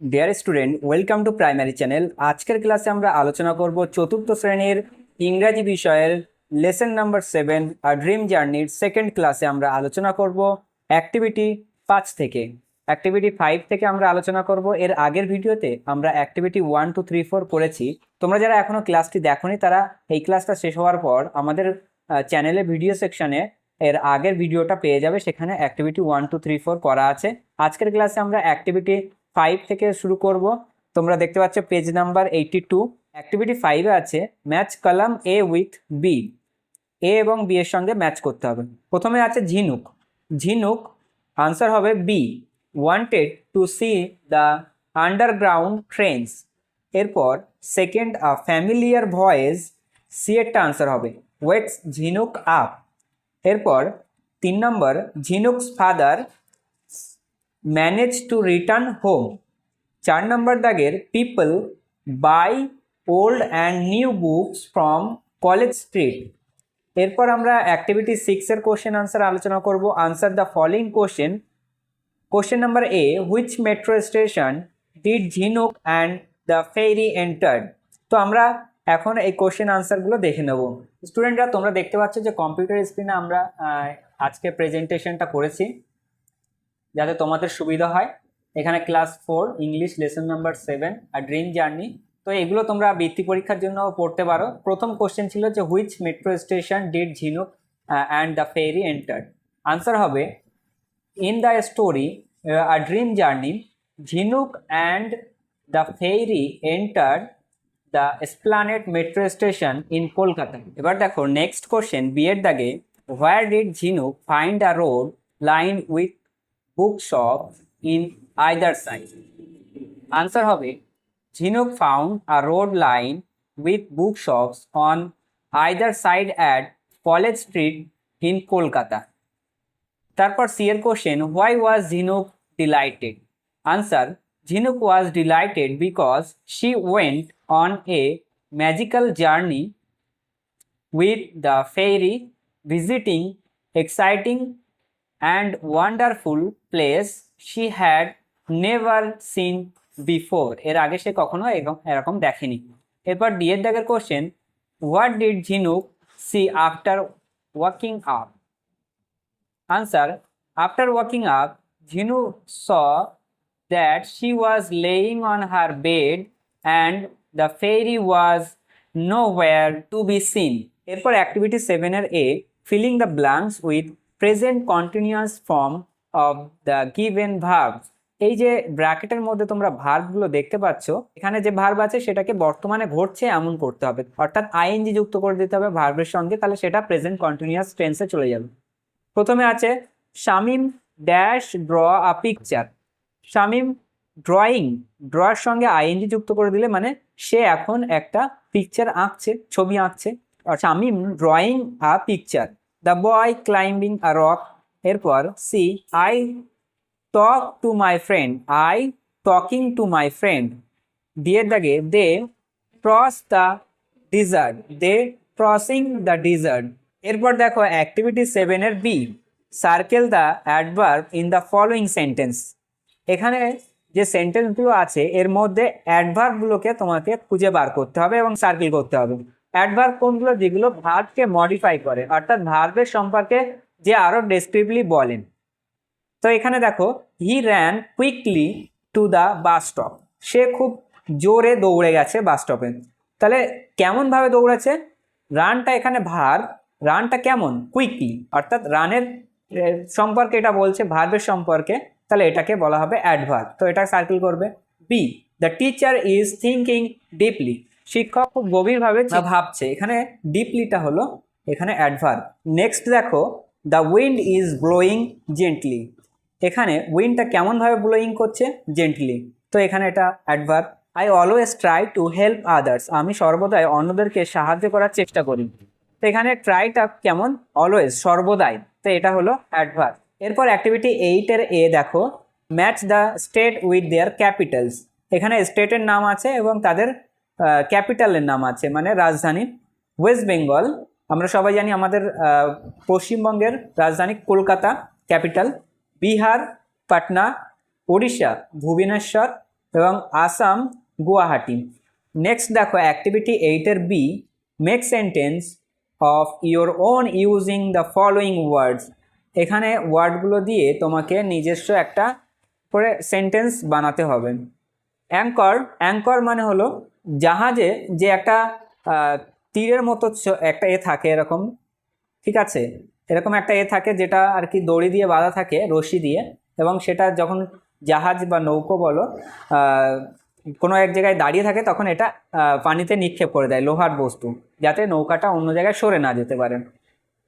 Dear student welcome to primary channel আজকের ক্লাসে আমরা আলোচনা করব চতুর্থ শ্রেণির ইংরাজি বিষয়ের লেসন নাম্বার সেভেন আর ড্রিম জার্নির সেকেন্ড ক্লাসে আমরা আলোচনা করব অ্যাক্টিভিটি পাঁচ থেকে। অ্যাক্টিভিটি ফাইভ থেকে আমরা আলোচনা করব। এর আগের ভিডিওতে আমরা activity one two three four করেছি তোমরা যারা এখনও ক্লাসটি দেখোনি, তারা এই ক্লাসটা শেষ হওয়ার পর আমাদের চ্যানেলে ভিডিও সেকশনে এর আগের ভিডিওটা পেয়ে যাবে। সেখানে activity one two three four করা আছে। আজকের ক্লাসে আমরা অ্যাক্টিভিটি ফাইভ থেকে শুরু করব। তোমরা দেখতে পাচ্ছ page number eighty two activity ফাইভে আছে match column A with B A এবং বি এর সঙ্গে ম্যাচ করতে হবে। প্রথমে আছে ঝিনুক। ঝিনুক আনসার হবে B wanted to see the underground trains এরপর second a familiar voice C এরটা answer হবে। ওয়েটস ঝিনুক আপ এরপর তিন নম্বর Jhinuk's father manage to return home চার নম্বর দাগের people buy old and new books from College Street এরপর আমরা অ্যাক্টিভিটি সিক্সের কোশ্চেন আনসার আলোচনা করব। Answer the following question question number A which metro station did Jhinuk and the ferry entered তো আমরা এখন এই কোশ্চেন আনসারগুলো দেখে নেব। স্টুডেন্টরা তোমরা দেখতে পাচ্ছ যে কম্পিউটার স্ক্রিনে আমরা আজকে প্রেজেন্টেশনটা করেছি। যাতে তোমাদের সুবিধা হয়। এখানে class four English lesson number seven আর ড্রিম জার্নি তো এগুলো তোমরা বৃত্তি পরীক্ষার জন্য পড়তে পারো। প্রথম কোশ্চেন ছিল যে which metro station did Jhinuk and the ferry enter answer হবে in the story a dream journey Jhinuk and the ferry enter the Esplanade metro station in Kolkata এবার দেখো নেক্সট কোশ্চেন বিয়ের দাগে where did Jhinuk find a road line with bookshop in either side answer হবে Jhinuk found a road line with bookshops on either side at College Street in Kolkata তারপর C এর question why was Jhinuk delighted answer Jhinuk was delighted because she went on a magical journey with the fairy, visiting exciting and wonderful place she had never seen before. এর আগে সে কখনো এরকম দেখেনি। এরপর D এর দাগের question what did Jhinuk see after waking up answer after waking up Jhinuk saw that she was laying on her bed and the fairy was nowhere to be seen এরপর activity সেভেনের A filling the blanks with present continuous form of the given verbs এই যে ব্র্যাকেটের মধ্যে তোমরা ভার্বগুলো দেখতে পাচ্ছ, এখানে যে ভার্ব আছে সেটাকে বর্তমানে ঘটছে এমন করতে হবে। অর্থাৎ আইএনজি যুক্ত করে দিতে হবে ভার্বের সঙ্গে, তাহলে সেটা প্রেজেন্ট কন্টিনিউয়াস টেন্সে চলে যাবে। প্রথমে আছে, Shamim dash draw a picture Shamim drawing ড্রয়ের সঙ্গে আইএনজি যুক্ত করে দিলে মানে সে এখন একটা পিকচার আঁকছে, ছবি আঁকছে। আর Shamim drawing a picture the boy climbing a rock এরপর C I talk to my friend I talking to my friend দিয়ে দাগে they cross the desert they crossing the desert এরপর দেখো অ্যাক্টিভিটি সেভেনের B circle the adverb in the following sentence এখানে যে সেন্টেন্সগুলো আছে, এর মধ্যে অ্যাডভার্বগুলোকে তোমাকে খুঁজে বার করতে হবে এবং সার্কেল করতে হবে। অ্যাডভার্ব কোনগুলো? যেগুলো ভার্বকে মডিফাই করে। অর্থাৎ ভার্বের সম্পর্কে যে আরও ডেসক্রিপলি বলেন। তো এখানে দেখো he ran quickly to the bus stop সে খুব জোরে দৌড়ে গেছে বাস স্টপে তাহলে কেমনভাবে দৌড়েছে রানটা এখানে ভার রানটা কেমন? কুইকলি অর্থাৎ রানের সম্পর্কে এটা বলছে ভার্বের সম্পর্কে। তাহলে এটাকে বলা হবে অ্যাডভার্ব তো এটা সার্কেল করবে। B the teacher is thinking deeply শিক্ষক খুব গভীরভাবে ভাবছে। এখানে ডিপলিটা হলো এখানে অ্যাডভার্ব নেক্সট দেখো the wind is blowing gently এখানে উইন্ডটা কেমনভাবে ব্লোয়িং করছে? জেন্টলি তো এখানে এটা adverb I always try to help others আমি সর্বদাই অন্যদেরকে সাহায্য করার চেষ্টা করি। তো এখানে ট্রাইটা কেমন? অলওয়েজ সর্বদাই। তো এটা হলো অ্যাডভার্ব এরপর অ্যাক্টিভিটি এইটের এ দেখো। Match the state with their capitals এখানে স্টেটের নাম আছে এবং তাদের ক্যাপিটালের নাম আছে মানে রাজধানী ওয়েস্ট বেঙ্গল। আমরা সবাই জানি আমাদের পশ্চিমবঙ্গের রাজধানী কলকাতা ক্যাপিটাল। বিহার, পাটনা, ওড়িশা, ভুবনেশ্বর এবং আসাম, গুয়াহাটি। নেক্সট দেখো অ্যাক্টিভিটি এইটের B make sentence of your own using the following words এখানে ওয়ার্ডগুলো দিয়ে তোমাকে নিজস্ব একটা করে সেন্টেন্স বানাতে হবে। অ্যাঙ্কর অ্যাঙ্কর মানে হলো জাহাজে যে একটা তীরের মতো একটা এ থাকে এরকম, ঠিক আছে? এরকম একটা এ থাকে যেটা আর কি দড়ি দিয়ে বাঁধা থাকে, রশি দিয়ে, এবং সেটা যখন জাহাজ বা নৌকো বলো কোনো এক জায়গায় দাঁড়িয়ে থাকে তখন এটা পানিতে নিক্ষেপ করে দেয়, লোহার বস্তু, যাতে নৌকাটা অন্য জায়গায় সরে না যেতে পারে।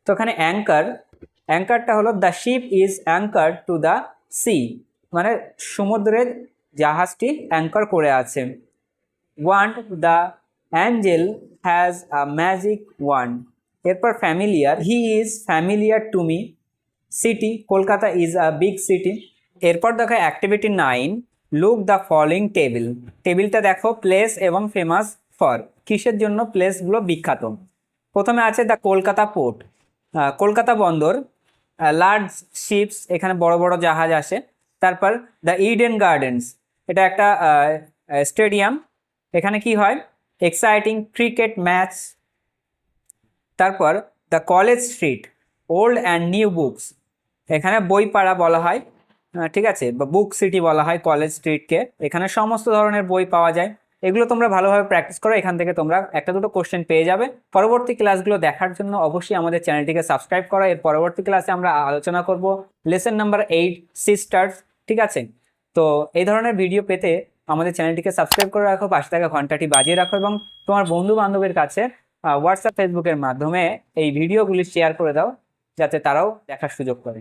তো এখানে অ্যাঙ্কার, অ্যাঙ্কারটা হলো the ship is anchor to the sea মানে সমুদ্রের জাহাজটি অ্যাঙ্কার করে আছে। Wand, the angel has a magic wand. এরপর familiar, he is familiar to me. City, Kolkata is a big city. এরপর দেখো activity nine, look the following table. টেবিলটা দেখো প্লেস এবং ফেমাস ফর। কিসের জন্য? প্লেসগুলো বিখ্যাত। প্রথমে আছে দ্য কলকাতা পোর্ট। কলকাতা বন্দর। লার্জ শিপস এখানে বড় বড় জাহাজ আসে। তারপর দ্য ইডেন গার্ডেন্স। এটা একটা স্টেডিয়াম। এখানে কি হয়? এক্সাইটিং ক্রিকেট ম্যাচ তারপর the College Street old and new books এখানে বই পাড়া বলা হয় ঠিক আছে? বা বুক সিটি বলা হয় কলেজ স্ট্রিটকে এখানে সমস্ত ধরনের বই পাওয়া যায়। এগুলো তোমরা ভালোভাবে প্র্যাকটিস করো। এখান থেকে তোমরা একটা দুটো কোশ্চেন পেয়ে যাবে। পরবর্তী ক্লাসগুলো দেখার জন্য অবশ্যই আমাদের চ্যানেলটিকে সাবস্ক্রাইব করো। এর পরবর্তী ক্লাসে আমরা আলোচনা করব। লেসন নাম্বার এইট সিস্টার্স ঠিক আছে? তো এই ধরনের ভিডিও পেতে আমাদের চ্যানেলটিকে সাবস্ক্রাইব করে রাখো, পাশে থাকা ঘন্টাটি বাজিয়ে রাখো এবং তোমার বন্ধু বান্ধবের কাছে হোয়াটসঅ্যাপ ফেসবুকের মাধ্যমে এই ভিডিওগুলি শেয়ার করে দাও, যাতে তারাও দেখার সুযোগ করে